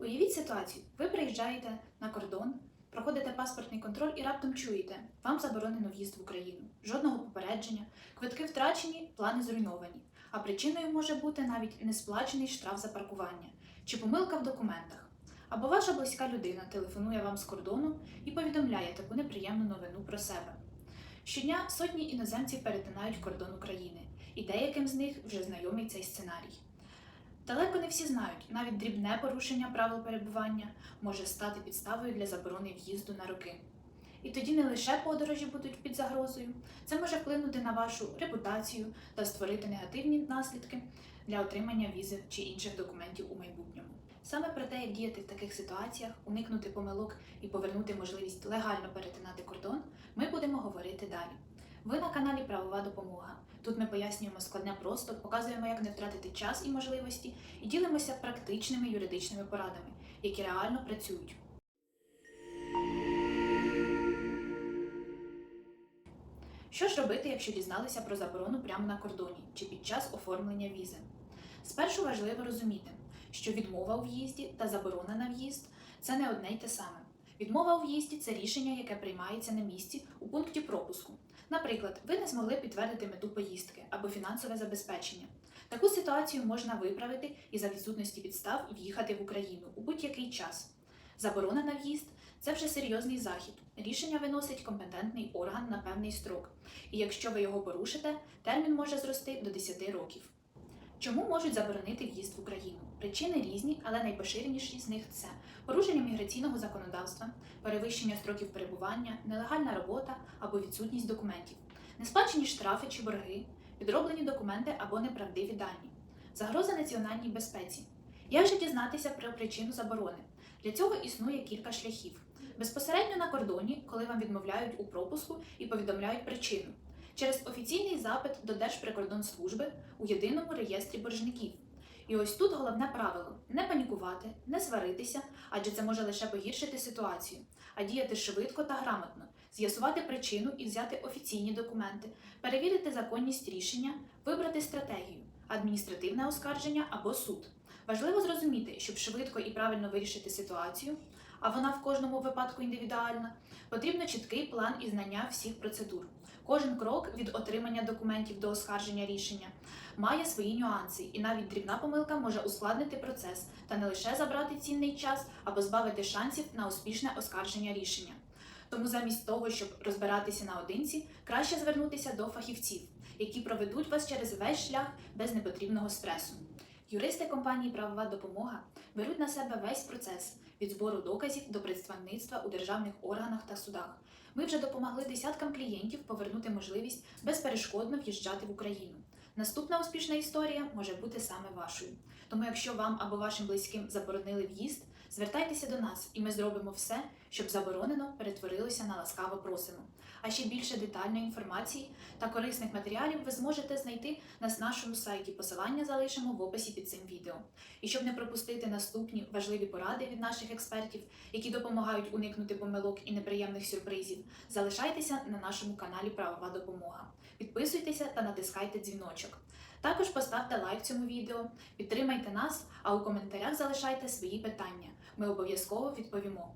Уявіть ситуацію: ви приїжджаєте на кордон, проходите паспортний контроль і раптом чуєте, вам заборонено в'їзд в Україну. Жодного попередження, квитки втрачені, плани зруйновані. А причиною може бути навіть несплачений штраф за паркування чи помилка в документах. Або ваша близька людина телефонує вам з кордону і повідомляє таку неприємну новину про себе. Щодня сотні іноземців перетинають кордон України, і деяким з них вже знайомий цей сценарій. Далеко не всі знають, навіть дрібне порушення правил перебування може стати підставою для заборони в'їзду на роки. І тоді не лише подорожі будуть під загрозою, це може вплинути на вашу репутацію та створити негативні наслідки для отримання візи чи інших документів у майбутньому. Саме про те, як діяти в таких ситуаціях, уникнути помилок і повернути можливість легально перетинати кордон, ми будемо говорити далі. Ви на каналі Правова допомога. Тут ми пояснюємо складне просто, показуємо, як не втратити час і можливості, і ділимося практичними юридичними порадами, які реально працюють. Що ж робити, якщо дізналися про заборону прямо на кордоні чи під час оформлення візи? Спершу важливо розуміти, що відмова у в'їзді та заборона на в'їзд це не одне й те саме. Відмова у в'їзді це рішення, яке приймається на місці у пункті пропуску. Наприклад, ви не змогли підтвердити мету поїздки або фінансове забезпечення. Таку ситуацію можна виправити і за відсутності підстав в'їхати в Україну у будь-який час. Заборона на в'їзд це вже серйозний захід. Рішення виносить компетентний орган на певний строк. І якщо ви його порушите, термін може зрости до 10 років. Чому можуть заборонити в'їзд в Україну? Причини різні, але найпоширеніші з них це порушення міграційного законодавства, перевищення строків перебування, нелегальна робота або відсутність документів, несплачені штрафи чи борги, підроблені документи або неправдиві дані, загроза національній безпеці. Як же дізнатися про причину заборони? Для цього існує кілька шляхів. Безпосередньо на кордоні, коли вам відмовляють у пропуску і повідомляють причину, через офіційний запит до Держприкордонслужби у єдиному реєстрі боржників. І ось тут головне правило не панікувати, не сваритися, адже це може лише погіршити ситуацію, а діяти швидко та грамотно, з'ясувати причину і взяти офіційні документи, перевірити законність рішення, вибрати стратегію, адміністративне оскарження або суд. Важливо зрозуміти, щоб швидко і правильно вирішити ситуацію, а вона в кожному випадку індивідуальна, потрібно чіткий план і знання всіх процедур. Кожен крок від отримання документів до оскарження рішення має свої нюанси, і навіть дрібна помилка може ускладнити процес та не лише забрати цінний час а позбавити шансів на успішне оскарження рішення. Тому замість того, щоб розбиратися наодинці, краще звернутися до фахівців, які проведуть вас через весь шлях без непотрібного стресу. Юристи компанії Правова допомога беруть на себе весь процес від збору доказів до представництва у державних органах та судах. Ми вже допомогли десяткам клієнтів повернути можливість безперешкодно в'їжджати в Україну. Наступна успішна історія може бути саме вашою. Тому, якщо вам або вашим близьким заборонили в'їзд, звертайтеся до нас, і ми зробимо все, щоб заборонено перетворилося на ласкаво просимо. А ще більше детальної інформації та корисних матеріалів ви зможете знайти на нашому сайті. Посилання залишимо в описі під цим відео. І щоб не пропустити наступні важливі поради від наших експертів, які допомагають уникнути помилок і неприємних сюрпризів, залишайтеся на нашому каналі Правова допомога. Підписуйтеся та натискайте дзвіночок. Також поставте лайк цьому відео, підтримайте нас, а у коментарях залишайте свої питання. Ми обов'язково відповімо.